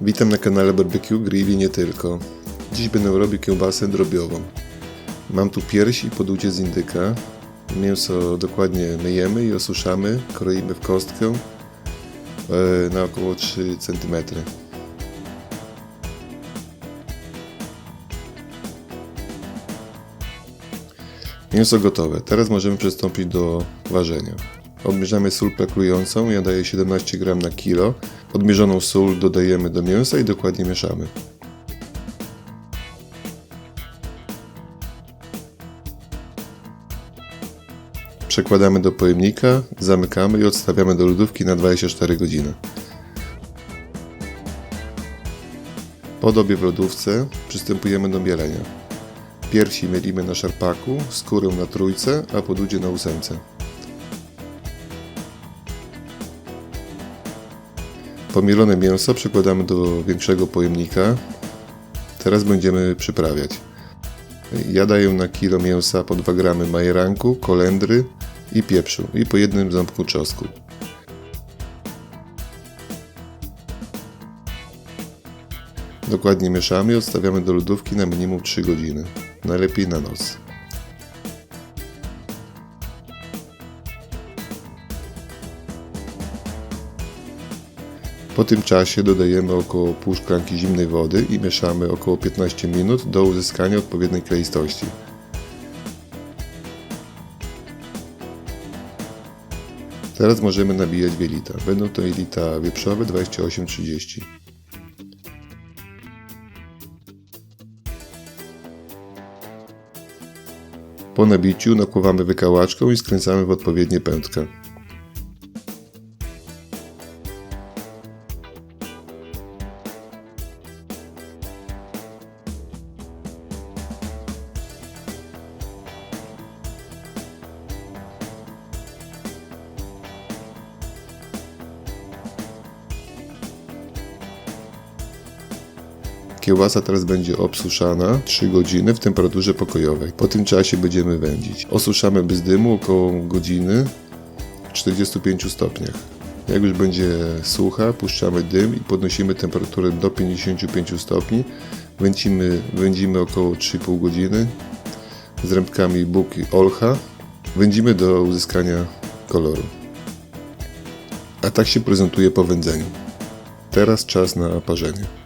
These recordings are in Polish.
Witam na kanale Barbecue Grill i nie tylko. Dziś będę robił kiełbasę drobiową. Mam tu pierś i poducie z indyka. Mięso dokładnie myjemy i osuszamy, kroimy w kostkę e, na około 3 cm. Mięso gotowe. Teraz możemy przystąpić do ważenia. Odmierzamy sól peklującą, ja daję 17 g na kilo. Odmierzoną sól dodajemy do mięsa i dokładnie mieszamy. Przekładamy do pojemnika, zamykamy i odstawiamy do lodówki na 24 godziny. Po dobie w lodówce przystępujemy do mielenia. Piersi mielimy na szarpaku, skórę na trójce, a podudzie na ósemce. Pomielone mięso przekładamy do większego pojemnika. Teraz będziemy przyprawiać. Ja daję na kilo mięsa po 2 gramy majeranku, kolendry i pieprzu i po jednym ząbku czosnku. Dokładnie mieszamy i odstawiamy do lodówki na minimum 3 godziny. Najlepiej na noc. Po tym czasie dodajemy około pół szklanki zimnej wody i mieszamy około 15 minut do uzyskania odpowiedniej kleistości. Teraz możemy nabijać wielita. Będą to jelita wieprzowe 28-30. Po nabiciu nakłuwamy wykałaczką i skręcamy w odpowiednie pętka. Kiełbasa teraz będzie obsuszana 3 godziny w temperaturze pokojowej. Po tym czasie będziemy wędzić. Osuszamy bez dymu około godziny w 45 stopniach. Jak już będzie sucha, puszczamy dym i podnosimy temperaturę do 55 stopni. Wędzimy, wędzimy około 3,5 godziny z rębkami buk i olcha. Wędzimy do uzyskania koloru. A tak się prezentuje po wędzeniu. Teraz czas na parzenie.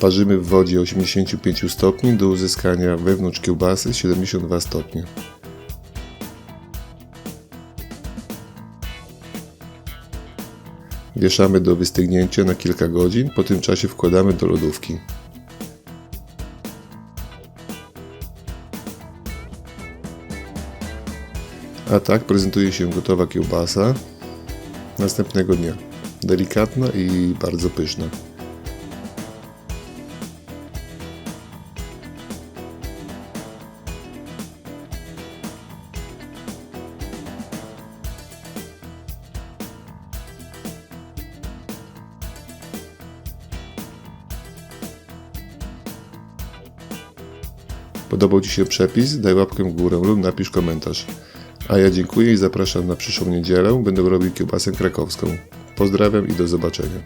Parzymy w wodzie 85 stopni do uzyskania wewnątrz kiełbasy 72 stopnie. Wieszamy do wystygnięcia na kilka godzin, po tym czasie wkładamy do lodówki. A tak prezentuje się gotowa kiełbasa następnego dnia. Delikatna i bardzo pyszna. Podobał Ci się przepis? Daj łapkę w górę lub napisz komentarz. A ja dziękuję i zapraszam na przyszłą niedzielę. Będę robił kiełbasę krakowską. Pozdrawiam i do zobaczenia.